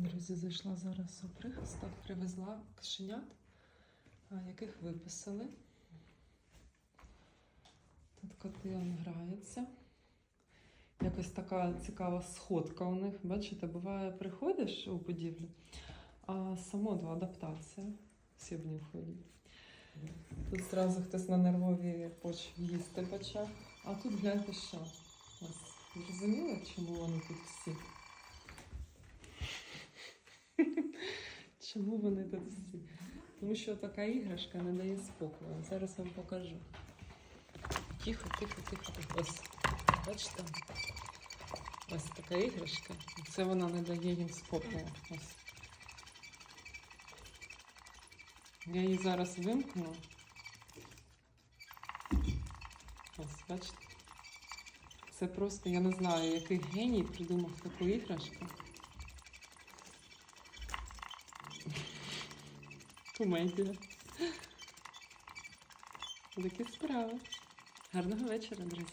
Друзі, зайшла зараз у прихисток, привезла кошенят, яких виписали. Тут коти он граються. Якось така цікава сходка у них. Бачите, буває, приходиш у будівлю, а само два адаптація. Всі в обнюхують. Тут зразу хтось на нервовій почві їсти почав. А тут гляньте що. Ось, зрозуміли, чому вони тут всі? Чому вони тут всі? Тому що така іграшка не дає спокою. Зараз вам покажу. Тихо, тихо, тихо. Ось. Бачите? Ось така іграшка. Це вона не дає їм спокою. Ось. Я її зараз вимкну. Ось, бачите? Це просто, я не знаю, який геній придумав таку іграшку. Комедія. Такі справи. Гарного вечора, друзі.